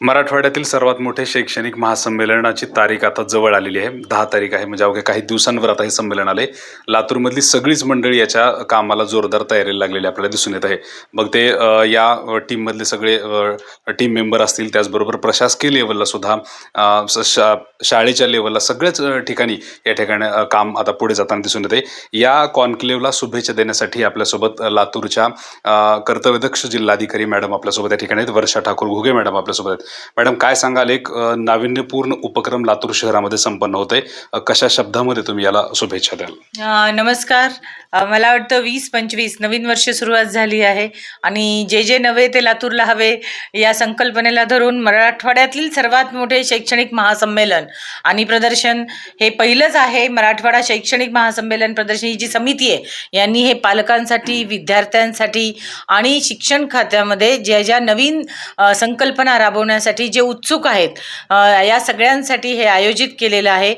मराठवाड्यातील सर्वात मोठे शैक्षणिक महासंमेलनाची तारीख आता जवळ आलेली आहे. दहा तारीख आहे म्हणजे अवघ्या काही दिवसांवर आता हे संमेलन आले लातूरमधली सगळीच मंडळी याच्या कामाला जोरदार तयारीला लागलेली आपल्याला दिसून येत आहे. मग ते या टीममधले सगळे टीम मेंबर असतील त्याचबरोबर प्रशासकीय लेवलला सुद्धा स- शा शाळेच्या लेवलला सगळ्याच ठिकाणी या ठिकाणी काम आता पुढे जाताना दिसून येते या कॉन्क्लेव्हला शुभेच्छा देण्यासाठी आपल्यासोबत लातूरच्या कर्तव्यदक्ष जिल्हाधिकारी मॅडम आपल्यासोबत या ठिकाणी आहेत. वर्षा ठाकूर घुगे मॅडम आपल्यासोबत आहेत. मॅडम काय सांगाल? एक नाविन्यपूर्ण उपक्रम लातूर शहरामध्ये संपन्न होत आहे कशा शब्दामध्ये तुम्ही याला शुभेच्छा द्याल? नमस्कार. मला वाटतं वीस पंचवीस नवीन वर्ष सुरुवात झाली आहे आणि जे जे नवे ते लातूरला हवे या संकल्पनेला धरून मराठवाड्यातील सर्वात मोठे शैक्षणिक महासंमेलन आणि प्रदर्शन हे पहिलंच आहे. मराठवाडा शैक्षणिक महासंमेलन प्रदर्शन ही जी समिती आहे यांनी हे पालकांसाठी विद्यार्थ्यांसाठी आणि शिक्षण खात्यामध्ये ज्या ज्या नवीन संकल्पना राबवण्या राबवण्यासाठी जे उत्सुक आहेत या सगळ्यांसाठी हे आयोजित केलेलं आहे.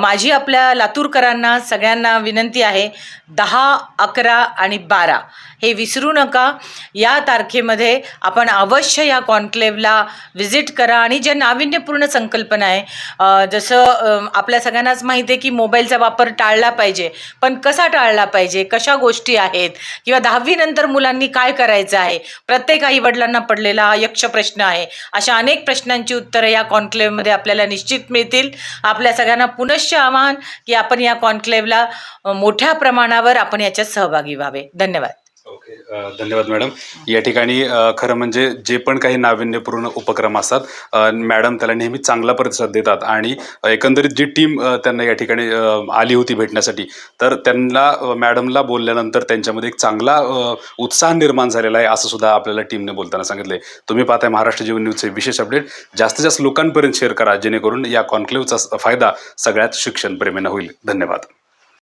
माझी आपल्या लातूरकरांना सगळ्यांना विनंती आहे दहा अकरा आणि बारा हे विसरू नका. या तारखेमध्ये आपण अवश्य या कॉन्क्लेव्हला व्हिजिट करा आणि ज्या नाविन्यपूर्ण संकल्पना आहे जसं आपल्या सगळ्यांनाच माहिती आहे की मोबाईलचा वापर टाळला पाहिजे. पण कसा टाळला पाहिजे? कशा गोष्टी आहेत? किंवा दहावीनंतर मुलांनी काय करायचं आहे? प्रत्येक आई वडिलांना पडलेला हा यक्ष प्रश्न आहे. अशा अनेक प्रश्नांची उत्तरं या कॉन्क्लेव्हमध्ये आपल्याला निश्चित मिळतील. आपल्या सगळ्यांना पुनश्च आवाहन की आपण या कॉन्क्लेव्हला मोठ्या प्रमाणावर आपण याच्यात सहभागी व्हावे. धन्यवाद. ओके धन्यवाद मॅडम. या ठिकाणी खरं म्हणजे जे पण काही नाविन्यपूर्ण उपक्रम असतात मॅडम त्याला नेहमी चांगला प्रतिसाद देतात आणि एकंदरीत जी टीम त्यांना या ठिकाणी आली होती भेटण्यासाठी तर त्यांना मॅडमला बोलल्यानंतर त्यांच्यामध्ये एक चांगला उत्साह निर्माण झालेला आहे असं सुद्धा आपल्याला टीमने बोलताना सांगितलंय. तुम्ही पाहताय महाराष्ट्र जीवन न्यूजचे विशेष अपडेट. जास्तीत जास्त लोकांपर्यंत शेअर करा जेणेकरून या कॉन्क्लेव्हचा फायदा सगळ्यात शिक्षणप्रेमींना होईल. धन्यवाद.